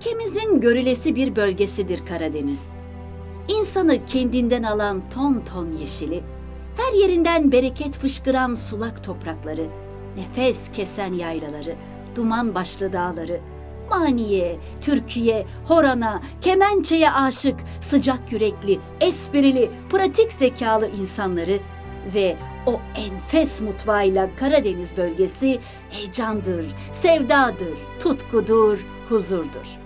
Ülkemizin görülesi bir bölgesidir Karadeniz. İnsanı kendinden alan ton ton yeşili, her yerinden bereket fışkıran sulak toprakları, nefes kesen yaylaları, duman başlı dağları, maniye, türküye, horana, kemençeye aşık, sıcak yürekli, esprili, pratik zekalı insanları ve o enfes mutfağıyla Karadeniz bölgesi heyecandır, sevdadır, tutkudur, huzurdur.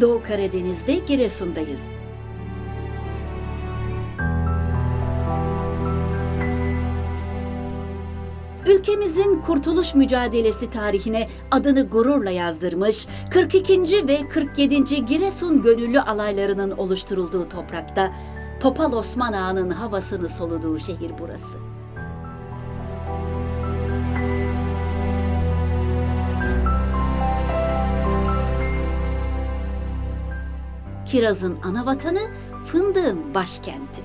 Doğu Karadeniz'de Giresun'dayız. Ülkemizin kurtuluş mücadelesi tarihine adını gururla yazdırmış 42. ve 47. Giresun Gönüllü Alaylarının oluşturulduğu toprakta Topal Osman Ağa'nın havasını soluduğu şehir burası. Kiraz'ın ana vatanı, fındığın başkenti.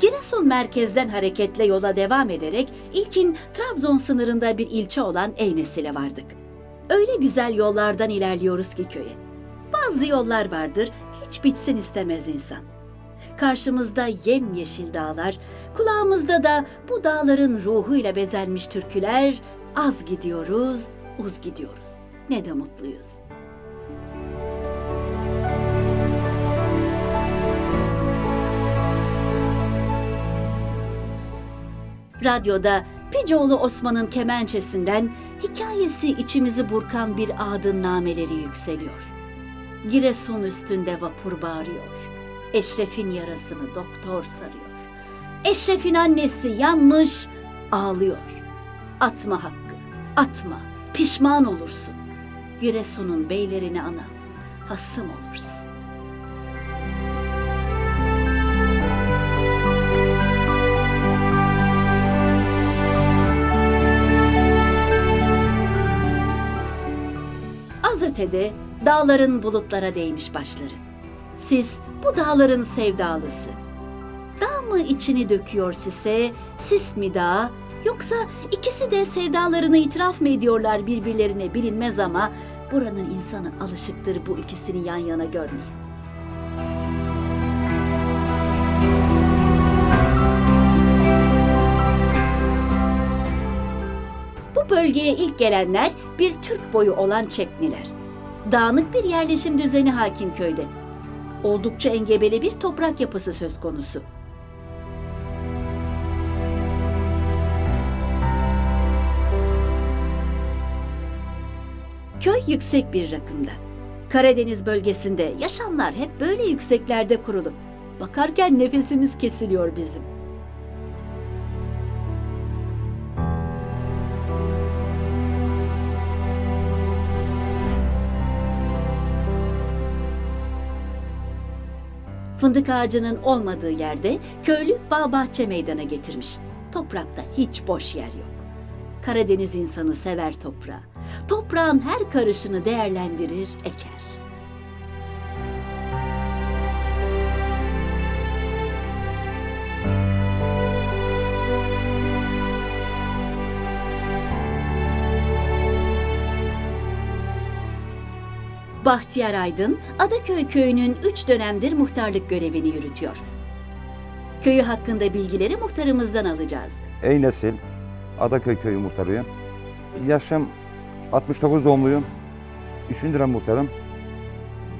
Giresun merkezden hareketle yola devam ederek ilkin Trabzon sınırında bir ilçe olan Eynesil'e vardık. Öyle güzel yollardan ilerliyoruz ki köye. Bazı yollar vardır, hiç bitsin istemez insan. Karşımızda yemyeşil dağlar, kulağımızda da bu dağların ruhuyla bezenmiş türküler, az gidiyoruz, uz gidiyoruz. Ne de mutluyuz. Radyoda Picoğlu Osman'ın kemençesinden hikayesi içimizi burkan bir adın nameleri yükseliyor. Giresun üstünde vapur bağırıyor. Eşref'in yarasını doktor sarıyor. Eşref'in annesi yanmış, ağlıyor. Atma hakkı, atma, pişman olursun. Giresun'un beylerini ana, hasım olursun. Az ötede dağların bulutlara değmiş başları. Siz bu dağların sevdalısı. Dağ mı içini döküyor size, sis mi dağ, yoksa ikisi de sevdalarını itiraf mı ediyorlar birbirlerine bilinmez ama buranın insanı alışıktır bu ikisini yan yana görmeye. Bölgeye ilk gelenler bir Türk boyu olan Çepniler. Dağınık bir yerleşim düzeni hakim köyde. Oldukça engebeli bir toprak yapısı söz konusu. Köy yüksek bir rakımda. Karadeniz bölgesinde yaşamlar hep böyle yükseklerde kurulu. Bakarken nefesimiz kesiliyor bizim. Fındık ağacının olmadığı yerde köylü bağ bahçe meydana getirmiş. Toprakta hiç boş yer yok. Karadeniz insanı sever toprağı. Toprağın her karışını değerlendirir, eker. Bahtiyar Aydın, Adaköy köyünün üç dönemdir muhtarlık görevini yürütüyor. Köyü hakkında bilgileri muhtarımızdan alacağız. Ey nesil, Adaköy köyü muhtarıyım. Yaşım 69 doğumluyum. Üçüncü dönem muhtarım.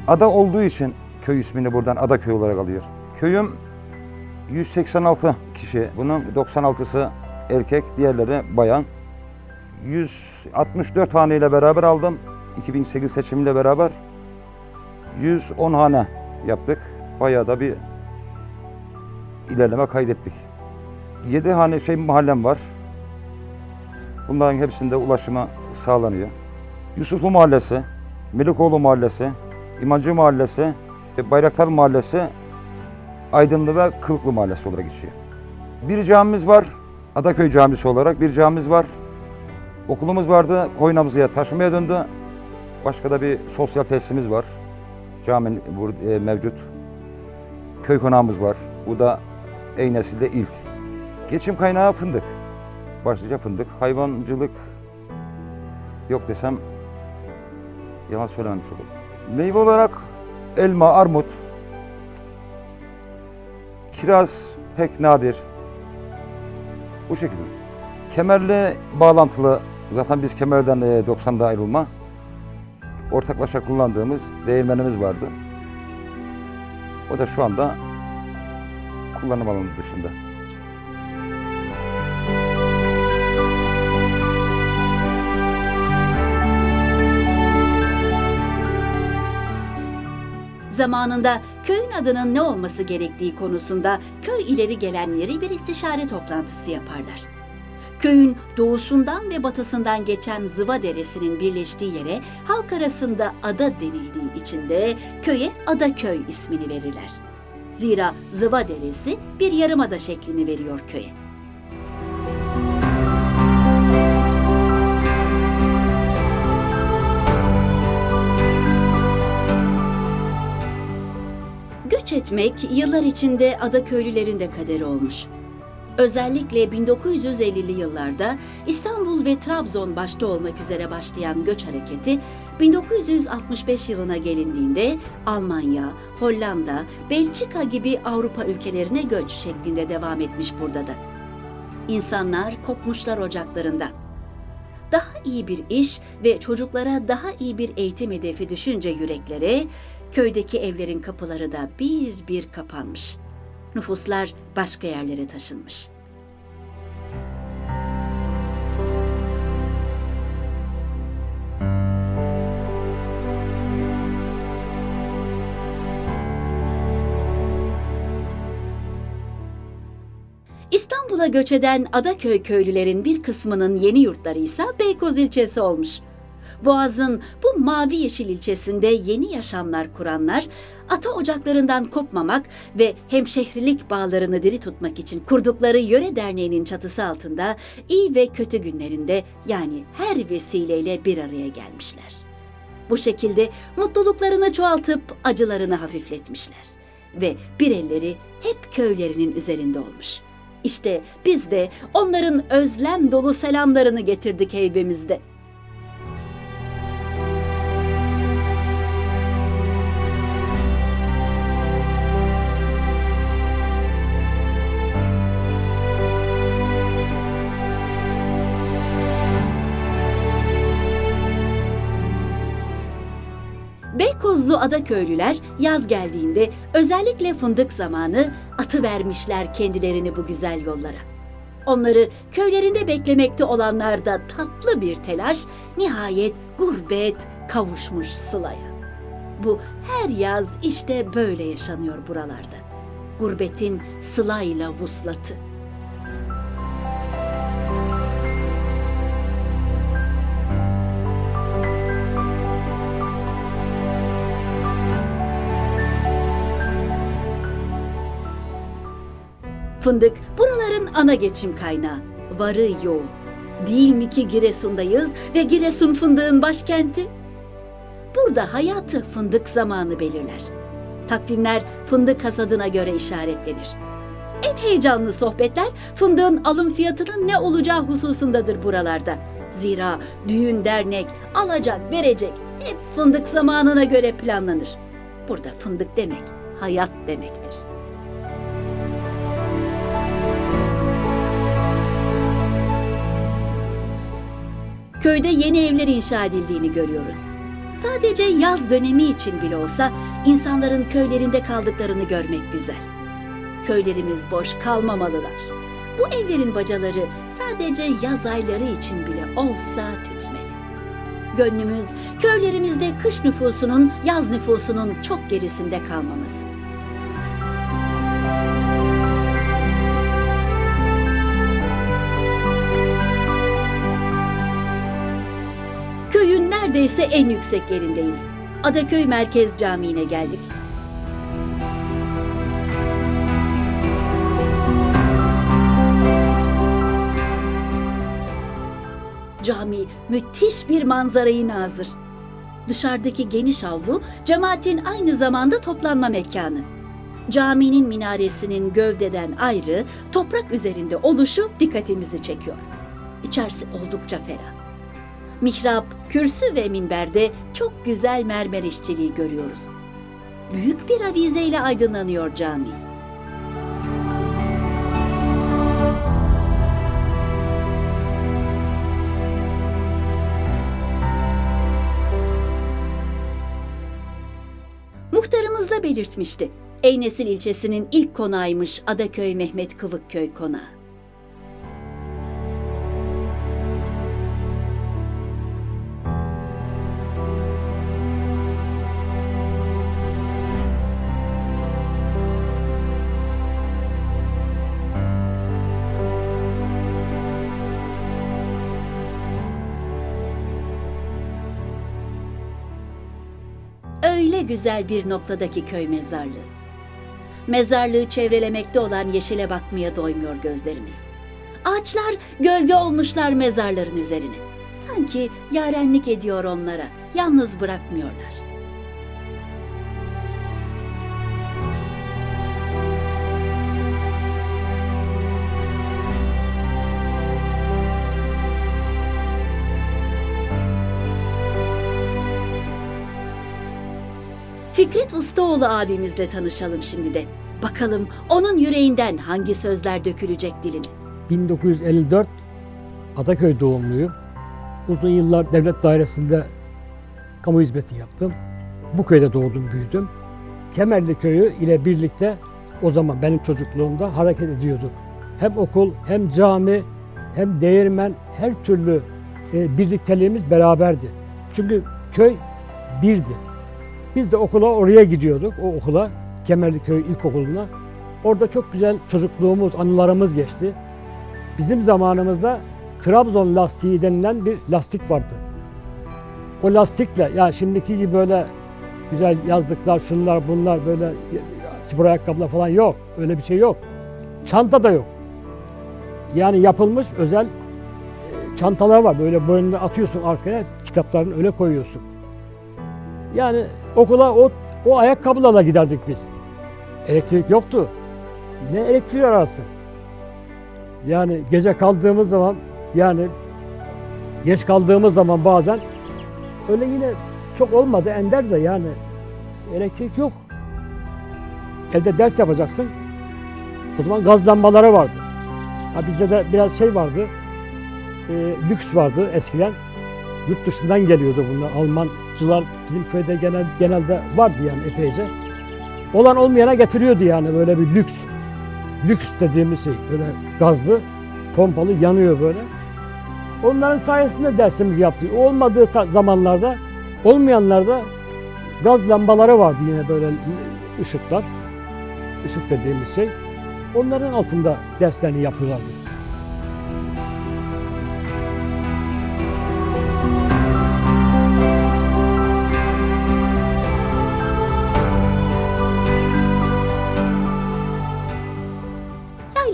Ada olduğu için köy ismini buradan Adaköy olarak alıyor. Köyüm 186 kişi. Bunun 96'sı erkek, diğerleri bayan. 164 haneyle beraber aldım. 2008 seçimiyle beraber 110 hane yaptık. Bayağı da bir ilerleme kaydettik. 7 hane şey mahallem var. Bunların hepsinde ulaşıma sağlanıyor. Yusuflu Mahallesi, Melikoğlu Mahallesi, İmancı Mahallesi, Bayraktar Mahallesi Aydınlı ve Kılıklı Mahallesi olarak geçiyor. Bir camimiz var. Adaköy Camisi olarak bir camimiz var. Okulumuz vardı. Koynamızıya taşımaya döndü. Başka da bir sosyal tesisimiz var. Cami burada e, mevcut. Köy konağımız var. Bu da Eynesil'de ilk. Geçim kaynağı fındık. Başlıca fındık. Hayvancılık yok desem yalan söylememiş olurum. Meyve olarak elma, armut, kiraz pek nadir. Bu şekilde. Kemerle bağlantılı, zaten biz kemerden e, 90'da ayrılma. Ortaklaşa kullandığımız değirmenimiz vardı. O da şu anda kullanım alanı dışında. Zamanında köyün adının ne olması gerektiği konusunda köy ileri gelenleri bir istişare toplantısı yaparlar. Köyün doğusundan ve batısından geçen Zıva Deresi'nin birleştiği yere halk arasında ada denildiği için de köye Adaköy ismini verirler. Zira Zıva Deresi bir yarımada şeklini veriyor köye. Göç etmek yıllar içinde ada köylülerin de kaderi olmuş. Özellikle 1950'li yıllarda İstanbul ve Trabzon başta olmak üzere başlayan göç hareketi 1965 yılına gelindiğinde Almanya, Hollanda, Belçika gibi Avrupa ülkelerine göç şeklinde devam etmiş burada da. İnsanlar kopmuşlar ocaklarından. Daha iyi bir iş ve çocuklara daha iyi bir eğitim hedefi düşünce yüreklere köydeki evlerin kapıları da bir bir kapanmış. Nüfuslar başka yerlere taşınmış. İstanbul'a göç eden Adaköy köylülerin bir kısmının yeni yurtları ise Beykoz ilçesi olmuş. Boğaz'ın bu mavi yeşil ilçesinde yeni yaşamlar kuranlar, ata ocaklarından kopmamak ve hemşehrilik bağlarını diri tutmak için kurdukları yöre derneğinin çatısı altında iyi ve kötü günlerinde yani her vesileyle bir araya gelmişler. Bu şekilde mutluluklarını çoğaltıp acılarını hafifletmişler ve bir elleri hep köylerinin üzerinde olmuş. İşte biz de onların özlem dolu selamlarını getirdik heybemizde. Beykozlu ada köylüler yaz geldiğinde özellikle fındık zamanı atı vermişler kendilerini bu güzel yollara. Onları köylerinde beklemekte olanlar da tatlı bir telaş nihayet gurbet kavuşmuş Sıla'ya. Bu her yaz işte böyle yaşanıyor buralarda. Gurbetin Sıla'yla vuslatı. Fındık buraların ana geçim kaynağı. Varı yoğu. Değil mi ki Giresun'dayız ve Giresun fındığın başkenti? Burada hayatı fındık zamanı belirler. Takvimler fındık hasadına göre işaretlenir. En heyecanlı sohbetler fındığın alım fiyatının ne olacağı hususundadır buralarda. Zira düğün, dernek, alacak, verecek hep fındık zamanına göre planlanır. Burada fındık demek hayat demektir. Köyde yeni evler inşa edildiğini görüyoruz. Sadece yaz dönemi için bile olsa insanların köylerinde kaldıklarını görmek güzel. Köylerimiz boş kalmamalılar. Bu evlerin bacaları sadece yaz ayları için bile olsa tütmeli. Gönlümüz köylerimizde kış nüfusunun yaz nüfusunun çok gerisinde kalmaması. neredeyse en yüksek yerindeyiz. Adaköy Merkez Camii'ne geldik. Cami müthiş bir manzarayı nazır. Dışarıdaki geniş avlu cemaatin aynı zamanda toplanma mekanı. Caminin minaresinin gövdeden ayrı, toprak üzerinde oluşu dikkatimizi çekiyor. İçerisi oldukça ferah. Mihrap, kürsü ve minberde çok güzel mermer işçiliği görüyoruz. Büyük bir avizeyle aydınlanıyor cami. Muhtarımız da belirtmişti. Eynesil ilçesinin ilk konağıymış Adaköy Mehmet Kıvıkköy konağı. Güzel bir noktadaki köy mezarlığı. Mezarlığı çevrelemekte olan yeşile bakmaya doymuyor gözlerimiz. Ağaçlar gölge olmuşlar mezarların üzerine. Sanki yarenlik ediyor onlara, yalnız bırakmıyorlar. Fikret Ustaoğlu abimizle tanışalım şimdi de. Bakalım onun yüreğinden hangi sözler dökülecek diline. 1954 Ataköy doğumluyum. Uzun yıllar devlet dairesinde kamu hizmeti yaptım. Bu köyde doğdum, büyüdüm. Kemerli köyü ile birlikte o zaman benim çocukluğumda hareket ediyorduk. Hem okul, hem cami, hem değirmen, her türlü e, birlikteliğimiz beraberdi. Çünkü köy birdi. Biz de okula oraya gidiyorduk, o okula, Kemerli Köy İlkokulu'na. Orada çok güzel çocukluğumuz, anılarımız geçti. Bizim zamanımızda Trabzon lastiği denilen bir lastik vardı. O lastikle ya şimdiki gibi böyle güzel yazlıklar, şunlar bunlar böyle spor ayakkabılar falan yok. Öyle bir şey yok. Çanta da yok. Yani yapılmış özel e, çantalar var. Böyle boynuna atıyorsun arkaya, kitaplarını öyle koyuyorsun. Yani okula o, o ayakkabılarla giderdik biz. Elektrik yoktu. Ne elektriği ararsın? Yani gece kaldığımız zaman yani geç kaldığımız zaman bazen öyle yine çok olmadı ender de yani elektrik yok. Evde ders yapacaksın. O zaman gaz lambaları vardı. Ha bizde de biraz şey vardı. e, lüks vardı eskiden. Yurt dışından geliyordu bunlar. Almancılar bizim köyde genel genelde vardı yani epeyce. Olan olmayana getiriyordu yani böyle bir lüks. Lüks dediğimiz şey böyle gazlı, pompalı yanıyor böyle. Onların sayesinde dersimizi yaptık. Olmadığı zamanlarda, olmayanlarda gaz lambaları vardı yine böyle ışıklar. Işık dediğimiz şey. Onların altında derslerini yapıyorlardı.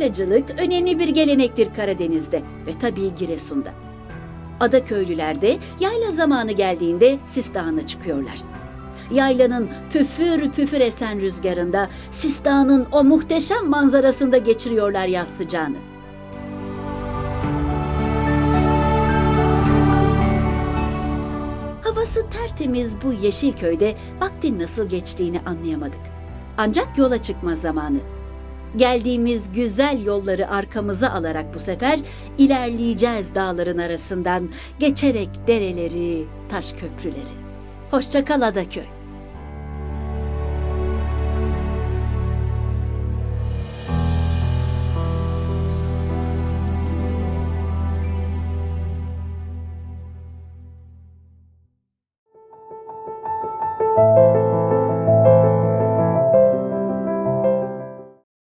Yaylacılık önemli bir gelenektir Karadeniz'de ve tabii Giresun'da. Ada köylüler de yayla zamanı geldiğinde Sis Dağı'na çıkıyorlar. Yaylanın püfür püfür esen rüzgarında Sis Dağı'nın o muhteşem manzarasında geçiriyorlar yaz sıcağını. Havası tertemiz bu yeşil köyde vaktin nasıl geçtiğini anlayamadık. Ancak yola çıkma zamanı. Geldiğimiz güzel yolları arkamıza alarak bu sefer ilerleyeceğiz dağların arasından, geçerek dereleri, taş köprüleri. Hoşça kal Adaköy.